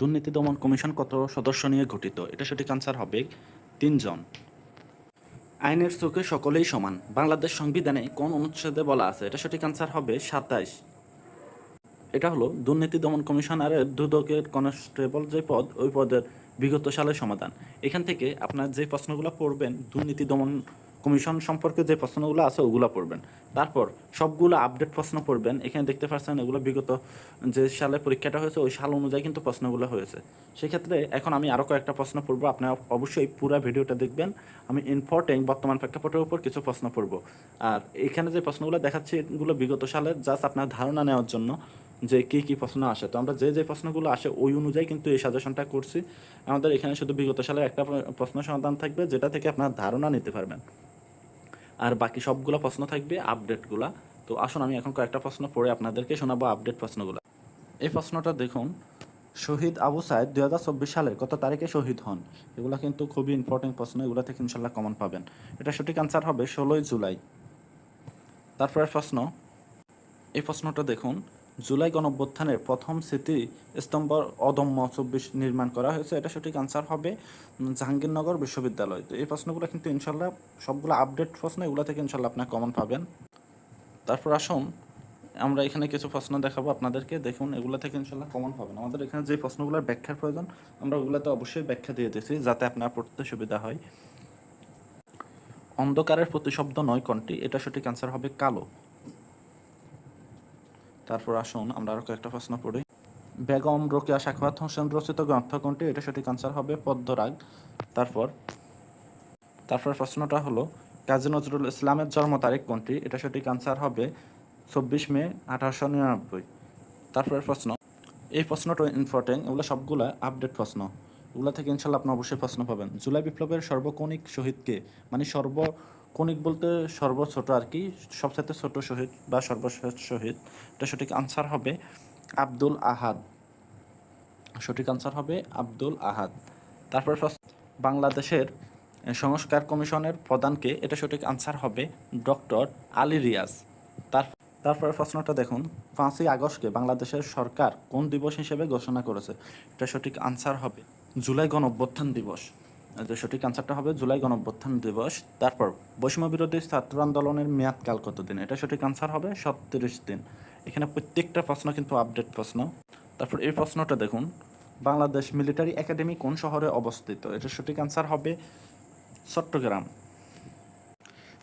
দুর্নীতি দমন কমিশন কত সদস্য নিয়ে গঠিত? এটা সঠিক আনসার হবে তিনজন। আইনের চোখে সকলেই সমান। বাংলাদেশ সংবিধানে কোন অনুচ্ছেদে বলা আছে? এটা সঠিক আনসার হবে সাতাইশ। এটা হলো দুর্নীতি দমন কমিশনারের দুদকের কনস্টেবল যে পদ, ওই পদের বিগত সালের সমাধান। এখান থেকে আপনার যে প্রশ্নগুলো পড়বেন, দুর্নীতি দমন কমিশন সম্পর্কে যে প্রশ্নগুলো আছে, ওগুলো পড়বেন। তারপর সবগুলো আপডেট প্রশ্ন পড়বেন। এখানে দেখতে পাচ্ছেন এগুলো বিগত যে সালে পরীক্ষাটা হয়েছে, ওই সাল অনুযায়ী কিন্তু প্রশ্নগুলো হয়েছে। সেক্ষেত্রে এখন আমি আরও কয়েকটা প্রশ্ন পড়ব। আপনারা অবশ্যই পুরো ভিডিওটা দেখবেন। আমি ইম্পর্টেন্ট বর্তমান প্রেক্ষাপটের উপর কিছু প্রশ্ন পড়ব। আর এখানে যে প্রশ্নগুলো দেখাচ্ছি, এগুলো বিগত সালের জাস্ট আপনার ধারণা নেওয়ার জন্য যে কী কী প্রশ্ন আসে। তো আমরা যে যে প্রশ্নগুলো আসে, ওই অনুযায়ী কিন্তু এই সাজেশনটা করছি। আমাদের এখানে শুধু বিগত সালের একটা প্রশ্ন সমাধান থাকবে, যেটা থেকে আপনার ধারণা নিতে পারবেন। আর বাকি সবগুলো প্রশ্ন থাকবে আপডেটগুলা। তো আসুন, আমি এখন কয়েকটা প্রশ্ন পড়ে আপনাদেরকে শোনাবো আপডেট প্রশ্নগুলো। এই প্রশ্নটা দেখুন, শহীদ আবু সাইদ দু হাজার চব্বিশ সালের কত তারিখে শহীদ হন? এগুলো কিন্তু খুবই ইম্পর্টেন্ট প্রশ্ন এগুলো থেকে ইনশাল্লাহ কমন পাবেন। এটা সঠিক আনসার হবে ষোলোই জুলাই। তারপরের প্রশ্ন, এই প্রশ্নটা দেখুন জুলাই গণঅভ্যুত্থানের প্রথম স্মৃতি স্তম্ভ অদম্য চব্বিশ নির্মাণ করা হয়েছে। এটা সঠিক আনসার হবে জাহাঙ্গীরনগর বিশ্ববিদ্যালয়। তো এই প্রশ্নগুলো কিন্তু ইনশাল্লাহ সবগুলো আপডেট প্রশ্ন, এগুলো থেকে ইনশাল্লাহ আপনার কমন পাবেন। তারপর আসুন, আমরা এখানে কিছু প্রশ্ন দেখাবো আপনাদেরকে। দেখুন, এগুলো থেকে ইনশাল্লাহ কমন পাবেন। আমাদের এখানে যে প্রশ্নগুলোর ব্যাখ্যার প্রয়োজন, আমরা ওগুলোতে অবশ্যই ব্যাখ্যা দিয়ে দিয়েছি যাতে আপনার পড়তে সুবিধা হয়। অন্ধকারের প্রতিশব্দ নয় কোনটি? এটা সঠিক আনসার হবে কালো। তারপর আসুন, আমরা আরও কয়েকটা প্রশ্ন পড়ি। বেগম রোকেয়া সাখাওয়াত হোসেন রচিত গ্রন্থ কোনটি? এটা সঠিক আনসার হবে পদ্মরাগ। তারপর তারপর প্রশ্নটা হলো, কাজী নজরুল ইসলামের জন্ম তারিখ কোনটি? এটা সঠিক আনসার হবে চব্বিশ মে আঠারোশো নিরানব্বই। তারপরের প্রশ্ন, এই প্রশ্নটা ইম্পর্টেন্ট এগুলো সবগুলা আপডেট প্রশ্ন। ওগুলো থেকে ইনশাল্লাহ আপনি অবশ্যই প্রশ্ন পাবেন। জুলাই বিপ্লবের সর্বকণিক শহীদকে মানে সর্বকণিক বলতে সর্ব ছোট আর কি সবচেয়ে ছোট শহীদ বা সর্বশেষ শহীদ, এটা সঠিক আনসার হবে আব্দুল আহাদ। সঠিক আনসার হবে আব্দুল আহাদ। তারপর বাংলাদেশের সংস্কার কমিশনের প্রধানকে এটা সঠিক আনসার হবে ডক্টর আলী রিয়াজ। তার, তারপরে প্রশ্নটা দেখুন, পাঁচই আগস্টকে বাংলাদেশের সরকার কোন দিবস হিসেবে ঘোষণা করেছে? এটা সঠিক আনসার হবে জুলাই গণ অভ্যুত্থান দিবস। যে সঠিক আনসারটা হবে জুলাই গণ অভ্যুত্থান দিবস। তারপর বৈষম্য বিরোধী ছাত্র আন্দোলনের মেয়াদকাল কতদিন? এটা সঠিক আনসার হবে সত্তিরিশ দিন। এখানে প্রত্যেকটা প্রশ্ন কিন্তু আপডেট প্রশ্ন। তারপর এই প্রশ্নটা দেখুন, বাংলাদেশ মিলিটারি একাডেমি কোন শহরে অবস্থিত? এটা সঠিক আনসার হবে চট্টগ্রাম।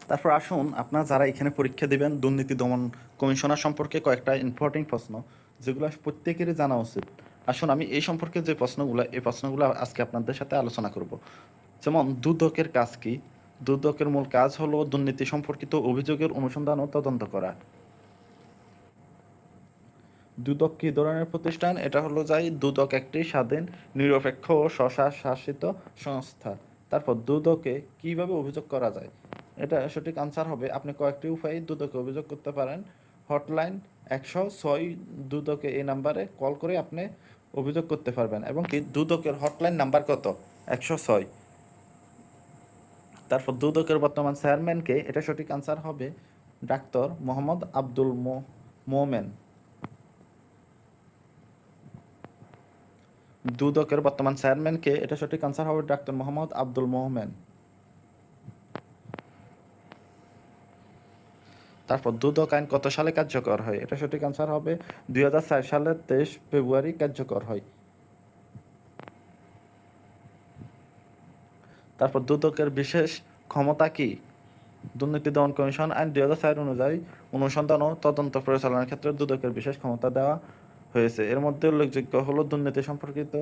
তারপর আসুন, আপনারা যারা এখানে পরীক্ষা দিবেন, দুর্নীতি দমন কমিশনার সম্পর্কে কয়েকটা ইম্পর্টেন্ট প্রশ্ন, যেগুলো প্রত্যেকেরই জানা উচিত। আসুন, আমি এই সম্পর্কে যে প্রশ্নগুলো, এই প্রশ্নগুলো আজকে আপনাদের সাথে আলোচনা করব। যেমন, দুদকের কাজ কি? দুদকের মূল কাজ হলো দুর্নীতি সম্পর্কিত অভিযোগের অনুসন্ধান ও তদন্ত করা। দুদক কী ধরনের প্রতিষ্ঠান? এটা হলো যাই, দুদক একটি স্বাধীন, নিরপেক্ষ ও স্বশাসিত সংস্থা। তারপর, দুদকে কীভাবে অভিযোগ করা যায়? এটা সঠিক আনসার হবে। আপনি কয়েকটি উপায়ে দুদকে অভিযোগ করতে পারেন। হটলাইন একশো ছয় দুদকে এই নাম্বারে কল করে আপনি অভিযোগ করতে পারবেন এবং কি দুদকের হটলাইন নাম্বার কত? একশো ছয়। তারপর দুদকের বর্তমান চেয়ারম্যানকে এটা সঠিক আনসার হবে ডাক্তার মোহাম্মদ আব্দুল মোমেন। দুদকের বর্তমান চেয়ারম্যানকে এটা সঠিক আনসার হবে ডাক্তার মোহাম্মদ আব্দুল মোহমেন তারপর দুদক আইন কত সালে কার্যকর হয়? এটা সঠিক আনসার হবে দুই সালের তেইশ ফেব্রুয়ারি কার্যকর হয়। তারপর দুদকের বিশেষ ক্ষমতা কি? দুর্নীতি দমন কমিশন আইন দুই হাজার চার অনুযায়ী অনুসন্ধান ও তদন্ত পরিচালনার ক্ষেত্রে দুদকের বিশেষ ক্ষমতা দেওয়া হয়েছে। এর মধ্যে উল্লেখযোগ্য হলো দুর্নীতি সম্পর্কিত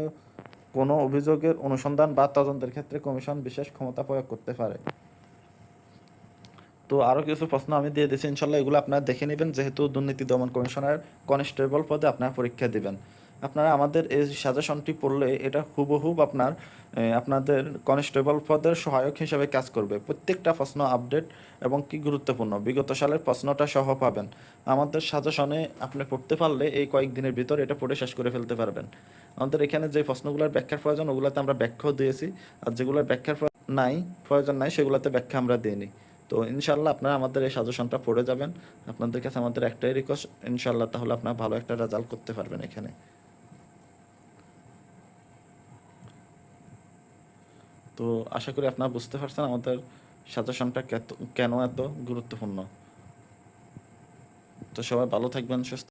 কোনো অভিযোগের অনুসন্ধান বা তদন্তের ক্ষেত্রে কমিশন বিশেষ ক্ষমতা প্রয়োগ করতে পারে। তো আরও কিছু প্রশ্ন আমি দিয়ে দিচ্ছি, ইনশাল্লাহ এগুলো আপনারা দেখে নেবেন, যেহেতু দুর্নীতি দমন কমিশনার কনস্টেবল পদে আপনারা পরীক্ষা দিবেন। আপনারা আমাদের এই সাজেশনটি পড়লে এটা হুবহুব আপনার আপনাদের কনস্টেবল পদের সহায়ক হিসেবে কাজ করবে। প্রত্যেকটা প্রশ্ন আপডেট এবং কি গুরুত্বপূর্ণ, বিগত সালের প্রশ্নটা সহ পাবেন। আমাদের সাজেশনে আপনি পড়তে পারলে এই কয়েকদিনের ভিতর এটা পড়ে শেষ করে ফেলতে পারবেন। আমাদের এখানে যে প্রশ্নগুলোর ব্যাখ্যার প্রয়োজন, ওগুলোতে আমরা ব্যাখ্যাও দিয়েছি, আর যেগুলোর ব্যাখ্যার নাই, প্রয়োজন নাই, সেগুলোতে ব্যাখ্যা আমরা দিইনি তো ইনশাল্লাহ আপনারা আমাদের এই সাজেশনটা পড়ে যাবেন। আপনাদের কাছে আমাদের একটাই রিকোয়েস্ট ইনশাল্লাহ তাহলে আপনারা ভালো একটা রেজাল্ট করতে পারবেন এখানে। তো আশা করি আপনারা বুঝতে পারছেন আমাদের সাজেশনটা কেন এত গুরুত্বপূর্ণ। তো সবাই ভালো থাকবেন, সুস্থ